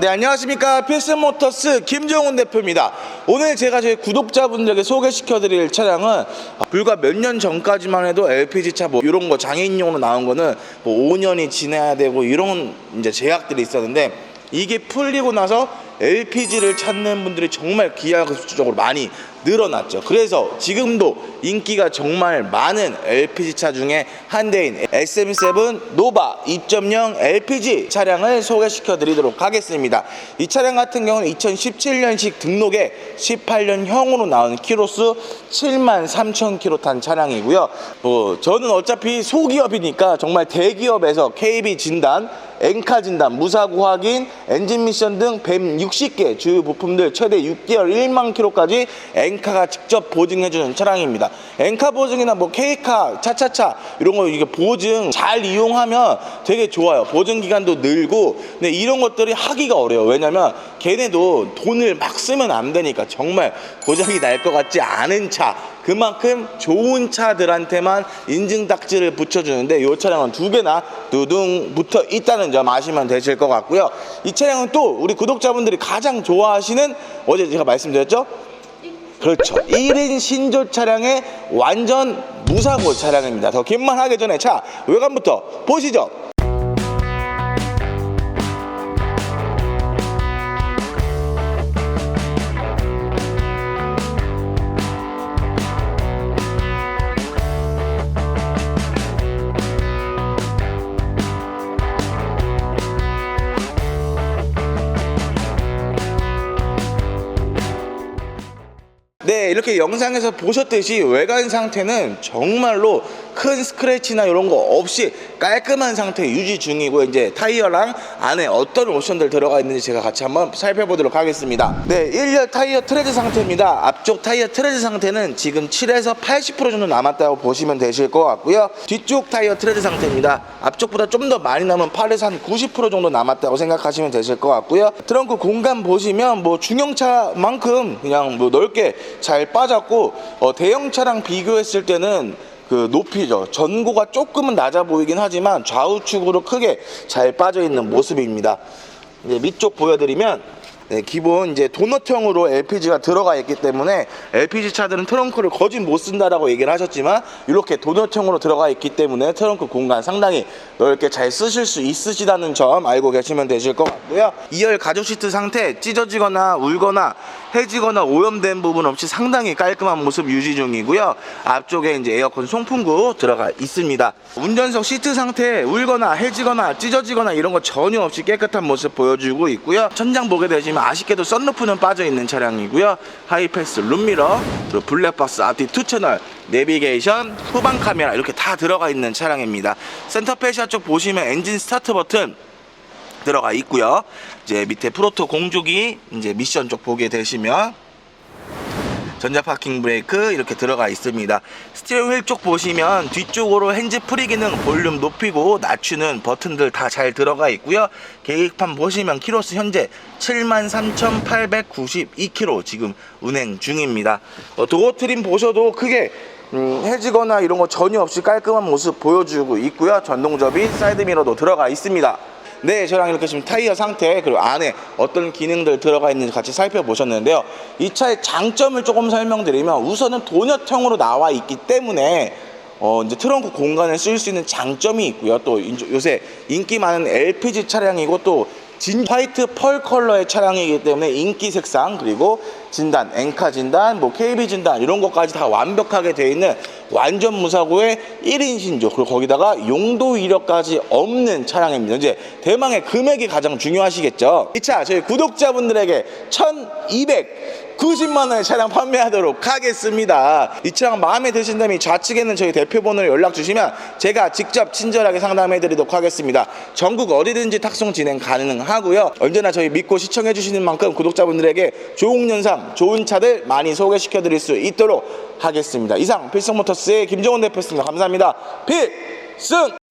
네, 안녕하십니까. 필승모터스 김정훈 대표입니다. 오늘 제가 제 구독자분들에게 소개시켜드릴 차량은 불과 몇 년 전까지만 해도 LPG차 뭐 이런 거 장애인용으로 나온 거는 뭐 5년이 지나야 되고 이런 이제 제약들이 있었는데 이게 풀리고 나서 LPG를 찾는 분들이 정말 기하급수적으로 많이 늘어났죠. 그래서 지금도 인기가 정말 많은 LPG 차 중에 한 대인 SM7 노바 2.0 LPG 차량을 소개시켜 드리도록 하겠습니다. 이 차량 같은 경우는 2017년식 등록에 18년형으로 나온 키로수 7만 3천 킬로 탄 차량이고요. 뭐 저는 어차피 소기업이니까 정말 대기업에서 KB 진단 엔카 진단, 무사고 확인, 엔진 미션 등 160개 주요 부품들 최대 6개월 1만 킬로까지 엔카가 직접 보증해주는 차량입니다. 엔카 보증이나 뭐 K카, 차차차 이런 거 이게 보증 잘 이용하면 되게 좋아요. 보증 기간도 늘고 근데 이런 것들이 하기가 어려워. 왜냐면 걔네도 돈을 막 쓰면 안 되니까 정말 고장이 날 것 같지 않은 차 그만큼 좋은 차들한테만 인증 딱지를 붙여주는데 이 차량은 두 개나 두둥 붙어 있다는 점 아시면 되실 것 같고요. 이 차량은 또 우리 구독자분들이 가장 좋아하시는 어제 제가 말씀드렸죠? 그렇죠. 1인 신조 차량의 완전 무사고 차량입니다. 더 긴말 하기 전에 차 외관부터 보시죠. 네, 이렇게 영상에서 보셨듯이 외관 상태는 정말로 큰 스크래치나 이런 거 없이 깔끔한 상태 유지 중이고 이제 타이어랑 안에 어떤 옵션들 들어가 있는지 제가 같이 한번 살펴보도록 하겠습니다. 네, 1열 타이어 트레드 상태입니다. 앞쪽 타이어 트레드 상태는 지금 7에서 80% 정도 남았다고 보시면 되실 것 같고요. 뒤쪽 타이어 트레드 상태입니다. 앞쪽보다 좀 더 많이 남은 8에서 한 90% 정도 남았다고 생각하시면 되실 것 같고요. 트렁크 공간 보시면 뭐 중형차만큼 그냥 뭐 넓게 잘 빠졌고 어, 대형차랑 비교했을 때는 그 높이죠. 전고가 조금은 낮아 보이긴 하지만 좌우측으로 크게 잘 빠져 있는 모습입니다. 이제 밑쪽 보여드리면 네, 기본 이제 도넛형으로 LPG가 들어가 있기 때문에 LPG 차들은 트렁크를 거진 못 쓴다라고 얘기를 하셨지만 이렇게 도넛형으로 들어가 있기 때문에 트렁크 공간 상당히 넓게 잘 쓰실 수 있으시다는 점 알고 계시면 되실 것 같고요. 2열 가죽 시트 상태 찢어지거나 울거나 해지거나 오염된 부분 없이 상당히 깔끔한 모습 유지 중이고요. 앞쪽에 이제 에어컨 송풍구 들어가 있습니다. 운전석 시트 상태 울거나 해지거나 찢어지거나 이런 거 전혀 없이 깨끗한 모습 보여주고 있고요. 천장 보게 되시면 아쉽게도 썬루프는 빠져 있는 차량이고요. 하이패스 룸미러, 그리고 블랙박스 앞뒤 투 채널, 내비게이션, 후방 카메라 이렇게 다 들어가 있는 차량입니다. 센터 페시아 쪽 보시면 엔진 스타트 버튼 들어가 있고요. 이제 밑에 프로토 공조기 이제 미션 쪽 보게 되시면 전자 파킹 브레이크 이렇게 들어가 있습니다. 스티어링 휠 쪽 보시면 뒤쪽으로 핸즈 프리 기능 볼륨 높이고 낮추는 버튼들 다 잘 들어가 있고요. 계획판 보시면 키로수 현재 73,892km 지금 운행 중입니다. 어, 도어 트림 보셔도 크게 음, 해지거나 이런 거 전혀 없이 깔끔한 모습 보여주고 있고요. 전동 접이 사이드 미러도 들어가 있습니다. 네, 저랑 이렇게 지금 타이어 상태 그리고 안에 어떤 기능들 들어가 있는지 같이 살펴보셨는데요. 이 차의 장점을 조금 설명드리면 우선은 도넛형으로 나와 있기 때문에 어 이제 트렁크 공간을 쓸 수 있는 장점이 있고요. 또 요새 인기 많은 LPG 차량이고 또 진 화이트 펄 컬러의 차량이기 때문에 인기 색상 그리고 진단, 엔카 진단, 뭐 KB 진단 이런 것까지 다 완벽하게 되어 있는 완전 무사고의 1인 신조 그리고 거기다가 용도 이력까지 없는 차량입니다. 이제 대망의 금액이 가장 중요하시겠죠. 이 차 저희 구독자분들에게 1,290만 원의 차량 판매하도록 하겠습니다. 이 차량 마음에 드신다면 이 좌측에는 저희 대표 번호로 연락 주시면 제가 직접 친절하게 상담해 드리도록 하겠습니다. 전국 어디든지 탁송 진행 가능하고요. 언제나 저희 믿고 시청해 주시는 만큼 구독자분들에게 좋은 영상, 좋은 차들 많이 소개시켜 드릴 수 있도록 하겠습니다. 이상 필승모터스의 김정원 대표였습니다. 감사합니다. 필승!